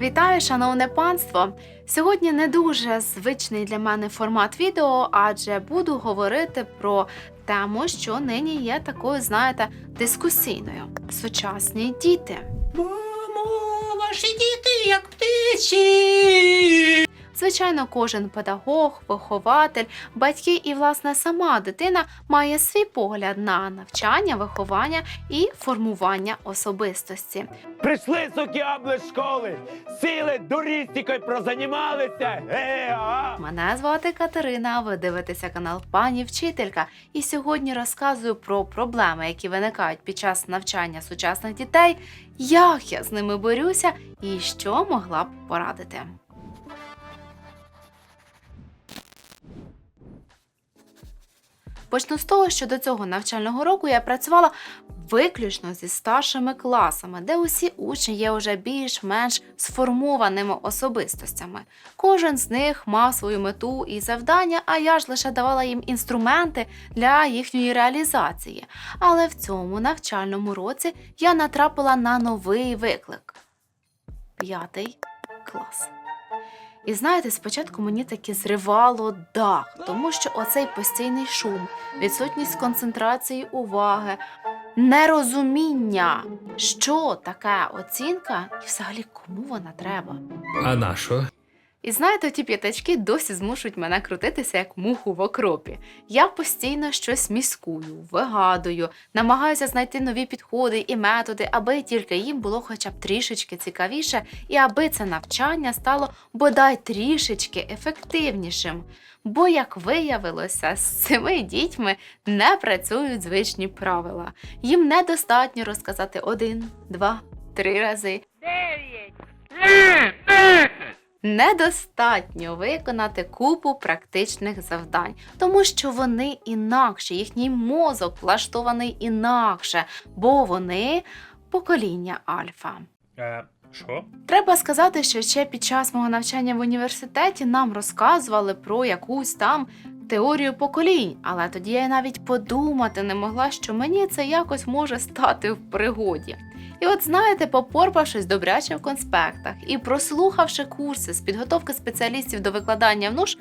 Вітаю, шановне панство! Сьогодні не дуже звичний для мене формат відео, адже буду говорити про тему, що нині є такою, знаєте, дискусійною. Сучасні діти. Мамо, ваші діти як птиці. Звичайно, кожен педагог, вихователь, батьки і, власне, сама дитина має свій погляд на навчання, виховання і формування особистості. Прийшли сокіабли з школи, сіли дурістікою прозанімалися. Е, а? Мене звати Катерина. Ви дивитеся канал Пані Вчителька. І сьогодні розказую про проблеми, які виникають під час навчання сучасних дітей, як я з ними борюся і що могла б порадити. Почну з того, що до цього навчального року я працювала виключно зі старшими класами, де усі учні є вже більш-менш сформованими особистостями. Кожен з них мав свою мету і завдання, а я ж лише давала їм інструменти для їхньої реалізації. Але в цьому навчальному році я натрапила на новий виклик п'ятий клас. І знаєте, спочатку мені таки зривало дах, тому що оцей постійний шум, відсутність концентрації уваги, нерозуміння, що таке оцінка, і взагалі кому вона треба. А на що? І знаєте, ті п'ятачки досі змушують мене крутитися як муху в окропі. Я постійно щось міскую, вигадую, намагаюся знайти нові підходи і методи, аби тільки їм було хоча б трішечки цікавіше, і аби це навчання стало бодай трішечки ефективнішим. Бо, як виявилося, з цими дітьми не працюють звичні правила. Їм недостатньо розказати один, два, три рази. Недостатньо виконати купу практичних завдань, тому що вони інакше, їхній мозок влаштований інакше, бо вони покоління альфа. Е, що? Треба сказати, що ще під час мого навчання в університеті нам розказували про якусь там теорію поколінь, але тоді я навіть подумати не могла, що мені це якось може стати в пригоді. І от знаєте, попорпавшись добряче в конспектах і прослухавши курси з підготовки спеціалістів до викладання в НУШ,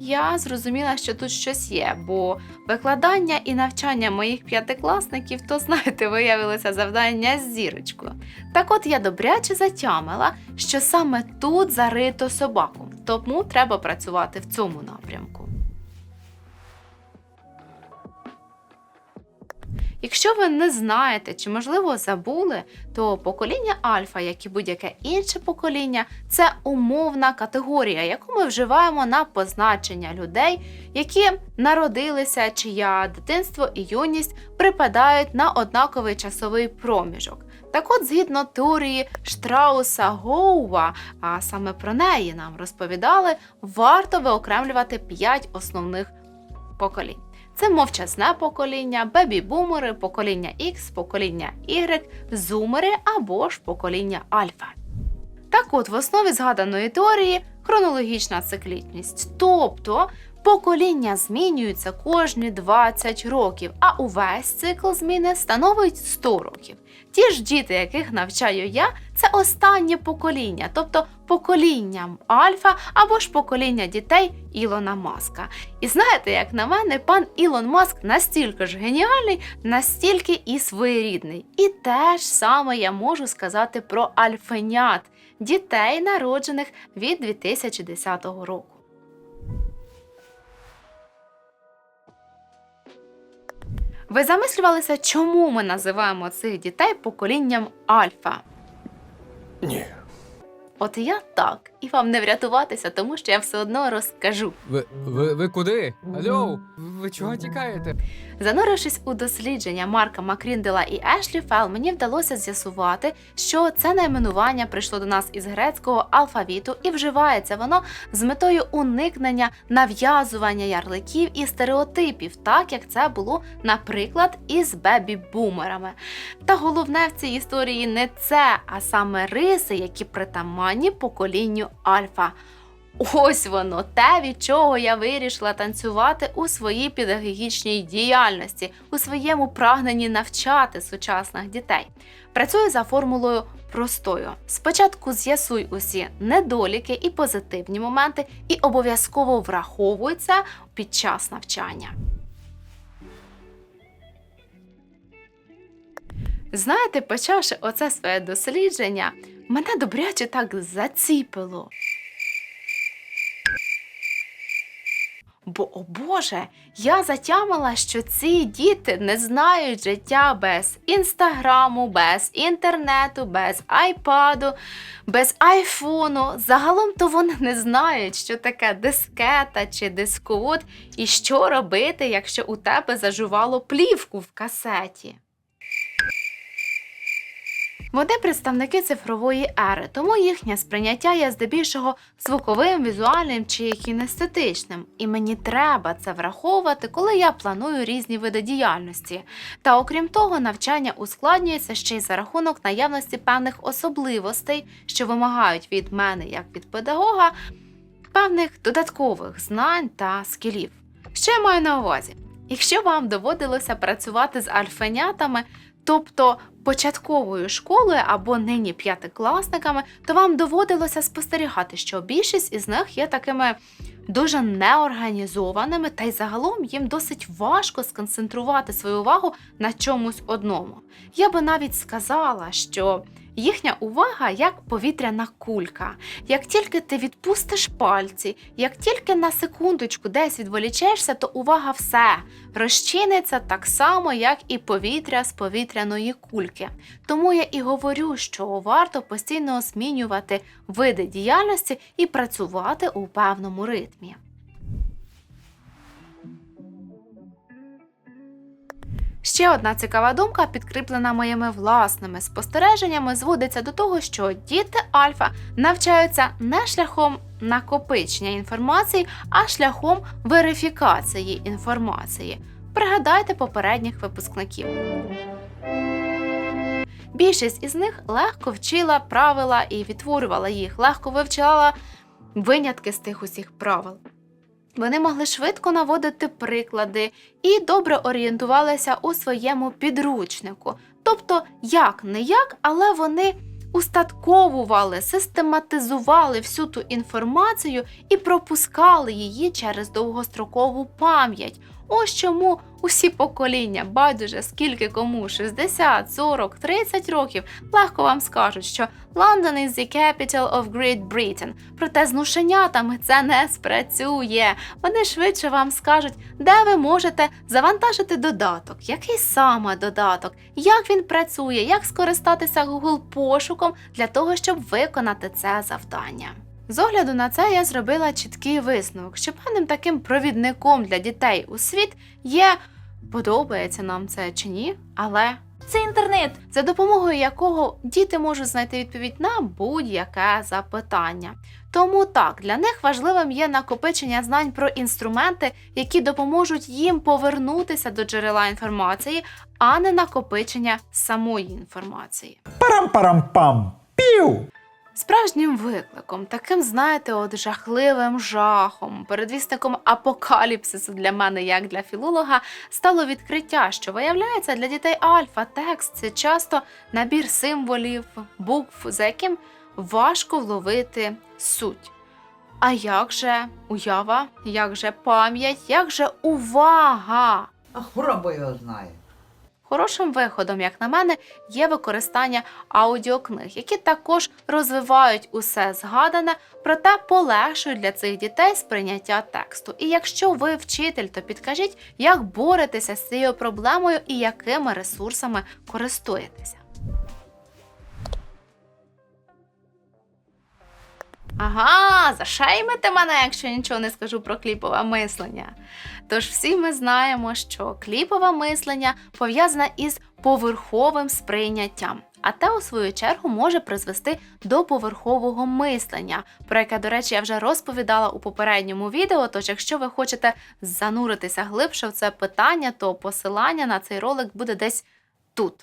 я зрозуміла, що тут щось є, бо викладання і навчання моїх п'ятикласників, то знаєте, виявилося завдання з зірочкою. Так от я добряче затямила, що саме тут зарито собаку, тому треба працювати в цьому напрямку. Якщо ви не знаєте чи, можливо, забули, то покоління альфа, як і будь-яке інше покоління, це умовна категорія, яку ми вживаємо на позначення людей, які народилися, чия дитинство і юність припадають на однаковий часовий проміжок. Так от, згідно теорії Штрауса Гоува, а саме про неї нам розповідали, варто виокремлювати п'ять основних поколінь. Це мовчазне покоління, бебі-бумери, покоління X, покоління Y, зумери або ж покоління альфа. Так от, в основі згаданої теорії хронологічна циклічність, тобто покоління змінюються кожні 20 років, а увесь цикл зміни становить 100 років. Ті ж діти, яких навчаю я, це останнє покоління, тобто покоління альфа або ж покоління дітей Ілона Маска. І знаєте, як на мене, пан Ілон Маск настільки ж геніальний, настільки і своєрідний. І те ж саме я можу сказати про альфенят дітей, народжених від 2010 року. Ви замислювалися, чому ми називаємо цих дітей поколінням альфа? Ні. От я так, і вам не врятуватися, тому що я все одно розкажу. Ви, ви, ви куди? Алло, ви чого тікаєте? Занурившись у дослідження Марка Макріндела і Ешлі Фел, мені вдалося з'ясувати, що це найменування прийшло до нас із грецького алфавіту і вживається воно з метою уникнення нав'язування ярликів і стереотипів, так як це було, наприклад, із бебі-бумерами. Та головне в цій історії не це, а саме риси, які притаманні поколінню альфа. Ось воно, те, від чого я вирішила танцювати у своїй педагогічній діяльності, у своєму прагненні навчати сучасних дітей. Працюю за формулою простою. Спочатку з'ясуй усі недоліки і позитивні моменти, і обов'язково враховуй це під час навчання. Знаєте, почавши оце своє дослідження, мене добряче так заціпило. Бо, о Боже, я затямила, що ці діти не знають життя без інстаграму, без інтернету, без айпаду, без айфону. Загалом то вони не знають, що таке дискета чи дисковод, і що робити, якщо у тебе зажувало плівку в касеті. Вони представники цифрової ери, тому їхнє сприйняття є здебільшого звуковим, візуальним чи кінестетичним. І мені треба це враховувати, коли я планую різні види діяльності. Та окрім того, навчання ускладнюється ще й за рахунок наявності певних особливостей, що вимагають від мене, як від педагога, певних додаткових знань та скілів. Що я маю на увазі? Якщо вам доводилося працювати з альфенятами, тобто початковою школою або нині п'ятикласниками, то вам доводилося спостерігати, що більшість із них є такими дуже неорганізованими, та й загалом їм досить важко сконцентрувати свою увагу на чомусь одному. Я би навіть сказала, що їхня увага як повітряна кулька. Як тільки ти відпустиш пальці, як тільки на секундочку десь відволічешся, то увага все розчиниться так само, як і повітря з повітряної кульки. Тому я і говорю, що варто постійно змінювати види діяльності і працювати у певному ритмі. Ще одна цікава думка, підкріплена моїми власними спостереженнями, зводиться до того, що діти альфа навчаються не шляхом накопичення інформації, а шляхом верифікації інформації. Пригадайте попередніх випускників. Більшість із них легко вчила правила і відтворювала їх, легко вивчала винятки з тих усіх правил. Вони могли швидко наводити приклади і добре орієнтувалися у своєму підручнику. Тобто, як не як, але вони устатковували, систематизували всю ту інформацію і пропускали її через довгострокову пам'ять. Ось чому усі покоління, байдуже скільки кому 60, 40, 30 років, легко вам скажуть, що London is the capital of Great Britain. Проте з нушенятами це не спрацює. Вони швидше вам скажуть, де ви можете завантажити додаток, який саме додаток, як він працює, як скористатися Google пошуком для того, щоб виконати це завдання. З огляду на це я зробила чіткий висновок, що певним таким провідником для дітей у світ є подобається нам це чи ні, але Це інтернет. за допомогою якого діти можуть знайти відповідь на будь-яке запитання. Тому так, для них важливим є накопичення знань про інструменти, які допоможуть їм повернутися до джерела інформації, а не накопичення самої інформації. Парам-парам-пам. Пів. Справжнім викликом, таким, знаєте, от жахливим жахом, передвісником апокаліпсису для мене, як для філолога, стало відкриття, що виявляється для дітей альфа текст це часто набір символів, букв, за яким важко вловити суть. А як же уява, як же пам'ять, як же увага? А хвороба його знає. Хорошим виходом, як на мене, є використання аудіокниг, які також розвивають усе згадане, проте полегшують для цих дітей сприйняття тексту. І якщо ви вчитель, то підкажіть, як боретеся з цією проблемою і якими ресурсами користуєтеся. Ага, зашеймите мене, якщо нічого не скажу про кліпове мислення. Тож всі ми знаємо, що кліпове мислення пов'язане із поверховим сприйняттям. А те, у свою чергу, може призвести до поверхового мислення, про яке, до речі, я вже розповідала у попередньому відео. Тож, якщо ви хочете зануритися глибше в це питання, то посилання на цей ролик буде десь тут.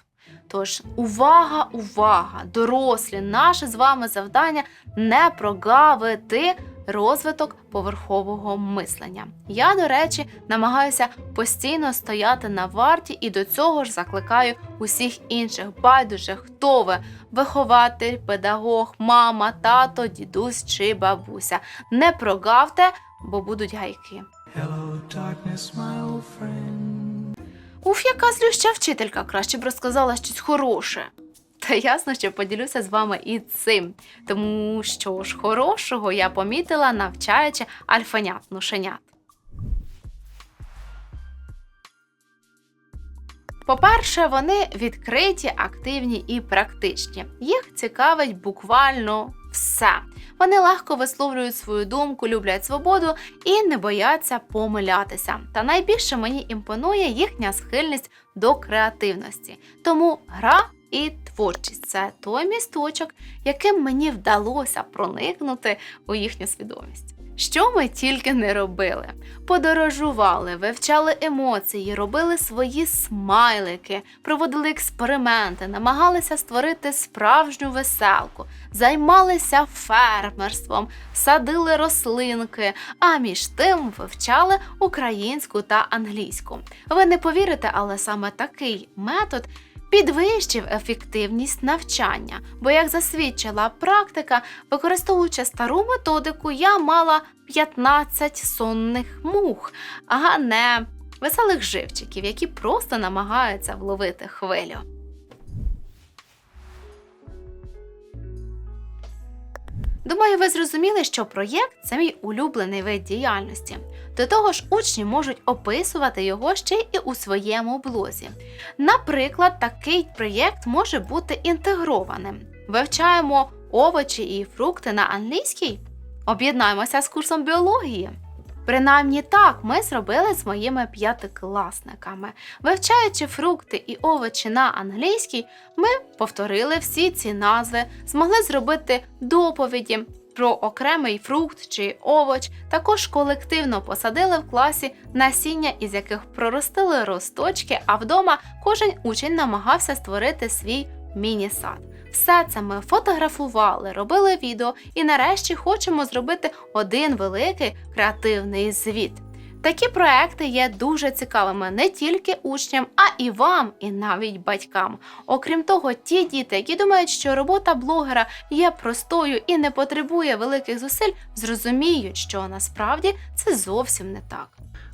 Тож, увага, увага, дорослі, наше з вами завдання не прогавити розвиток поверхового мислення. Я, до речі, намагаюся постійно стояти на варті і до цього ж закликаю усіх інших байдуже, хто ви вихователь, педагог, мама, тато, дідусь чи бабуся. Не прогавте, бо будуть гайки. Уф, яка злюща вчителька, краще б розказала щось хороше. Та ясно, що поділюся з вами і цим, тому що ж хорошого я помітила, навчаючи альфанят нушенят. По-перше, вони відкриті, активні і практичні. Їх цікавить буквально все. Вони легко висловлюють свою думку, люблять свободу і не бояться помилятися. Та найбільше мені імпонує їхня схильність до креативності. Тому гра і творчість це той місточок, яким мені вдалося проникнути у їхню свідомість. Що ми тільки не робили: подорожували, вивчали емоції, робили свої смайлики, проводили експерименти, намагалися створити справжню веселку, займалися фермерством, садили рослинки, а між тим вивчали українську та англійську. Ви не повірите, але саме такий метод підвищив ефективність навчання, бо, як засвідчила практика, використовуючи стару методику, я мала 15 сонних мух, а не веселих живчиків, які просто намагаються вловити хвилю. Думаю, ви зрозуміли, що проєкт це мій улюблений вид діяльності. До того ж, учні можуть описувати його ще й у своєму блозі. Наприклад, такий проєкт може бути інтегрованим. Вивчаємо овочі і фрукти на англійській. Об'єднаємося з курсом біології. Принаймні так ми зробили з моїми п'ятикласниками. Вивчаючи фрукти і овочі на англійській, ми повторили всі ці назви, змогли зробити доповіді про окремий фрукт чи овоч. Також колективно посадили в класі насіння, із яких проростили росточки, а вдома кожен учень намагався створити свій міні-сад. Все це ми фотографували, робили відео і нарешті хочемо зробити один великий креативний звіт. Такі проекти є дуже цікавими не тільки учням, а і вам, і навіть батькам. Окрім того, ті діти, які думають, що робота блогера є простою і не потребує великих зусиль, зрозуміють, що насправді це зовсім не так.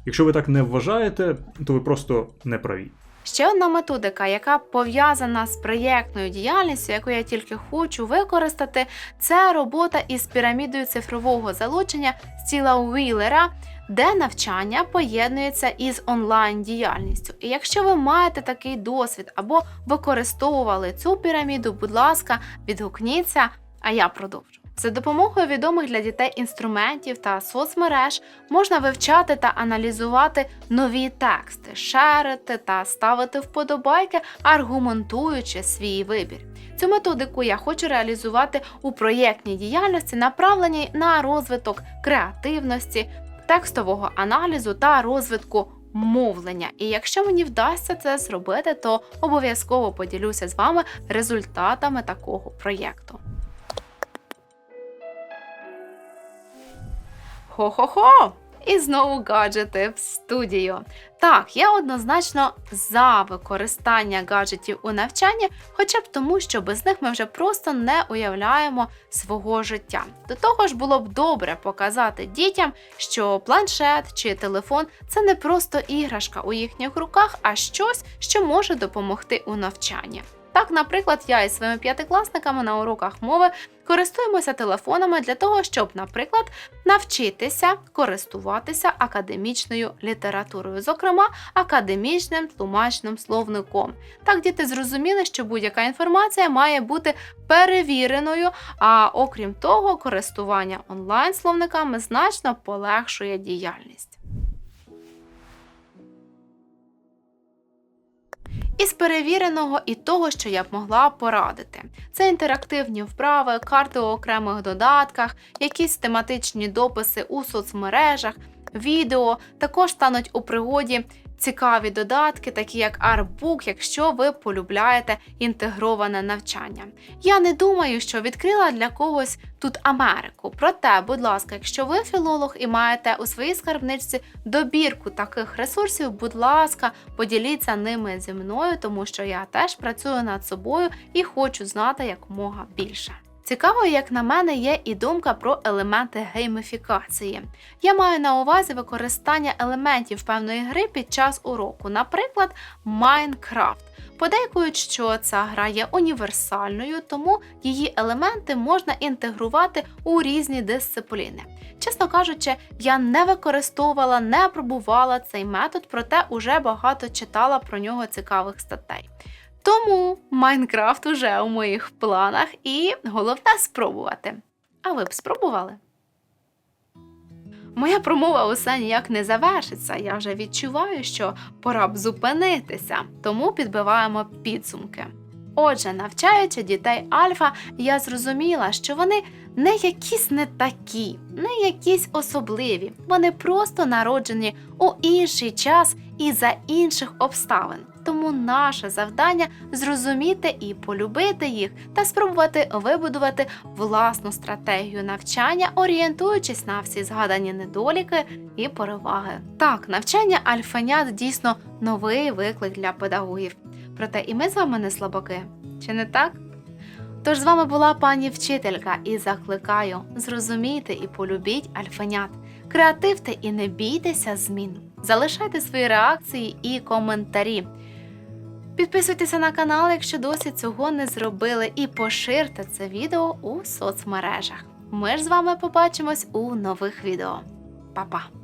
Якщо ви так не вважаєте, то ви просто не праві. Ще одна методика, яка пов'язана з проєктною діяльністю, яку я тільки хочу використати, це робота із пірамідою цифрового залучення стіла Уіллера, де навчання поєднується із онлайн діяльністю. І якщо ви маєте такий досвід або використовували цю піраміду, будь ласка, відгукніться, а я продовжу. За допомогою відомих для дітей інструментів та соцмереж можна вивчати та аналізувати нові тексти, шерити та ставити вподобайки, аргументуючи свій вибір. Цю методику я хочу реалізувати у проєктній діяльності, направленій на розвиток креативності, текстового аналізу та розвитку мовлення. І якщо мені вдасться це зробити, то обов'язково поділюся з вами результатами такого проєкту. Хо-хо-хо! І знову гаджети в студію. Так, я однозначно за використання гаджетів у навчанні, хоча б тому, що без них ми вже просто не уявляємо свого життя. До того ж, було б добре показати дітям, що планшет чи телефон це не просто іграшка у їхніх руках, а щось, що може допомогти у навчанні. Так, наприклад, я із своїми п'ятикласниками на уроках мови користуємося телефонами для того, щоб, наприклад, навчитися користуватися академічною літературою, зокрема академічним тлумачним словником. Так діти зрозуміли, що будь-яка інформація має бути перевіреною, а окрім того, користування онлайн словниками значно полегшує діяльність. Із перевіреного і того, що я б могла порадити. Це інтерактивні вправи, карти у окремих додатках, якісь тематичні дописи у соцмережах, відео також стануть у пригоді цікаві додатки, такі як Artbook, якщо ви полюбляєте інтегроване навчання. Я не думаю, що відкрила для когось тут Америку. Проте, будь ласка, якщо ви філолог і маєте у своїй скарбничці добірку таких ресурсів, будь ласка, поділіться ними зі мною, тому що я теж працюю над собою і хочу знати якомога більше. Цікаво, як на мене, є і думка про елементи гейміфікації. Я маю на увазі використання елементів певної гри під час уроку, наприклад, Майнкрафт. Подейкують, що ця гра є універсальною, тому її елементи можна інтегрувати у різні дисципліни. Чесно кажучи, я не використовувала, не пробувала цей метод, проте уже багато читала про нього цікавих статей. Тому Майнкрафт уже у моїх планах і головне спробувати. А ви б спробували? Моя промова усе ніяк не завершиться. Я вже відчуваю, що пора б зупинитися, тому підбиваємо підсумки. Отже, навчаючи дітей Альфа, я зрозуміла, що вони не якісь не такі, не якісь особливі. Вони просто народжені у інший час і за інших обставин. Тому наше завдання зрозуміти і полюбити їх та спробувати вибудувати власну стратегію навчання, орієнтуючись на всі згадані недоліки і переваги. Так, навчання альфанят дійсно новий виклик для педагогів. Проте і ми з вами не слабаки, чи не так? Тож з вами була пані вчителька і закликаю зрозумійте і полюбіть альфанят. Креативте і не бійтеся змін. Залишайте свої реакції і коментарі. Підписуйтеся на канал, якщо досі цього не зробили, і поширте це відео у соцмережах. Ми ж з вами побачимось у нових відео. Па-па!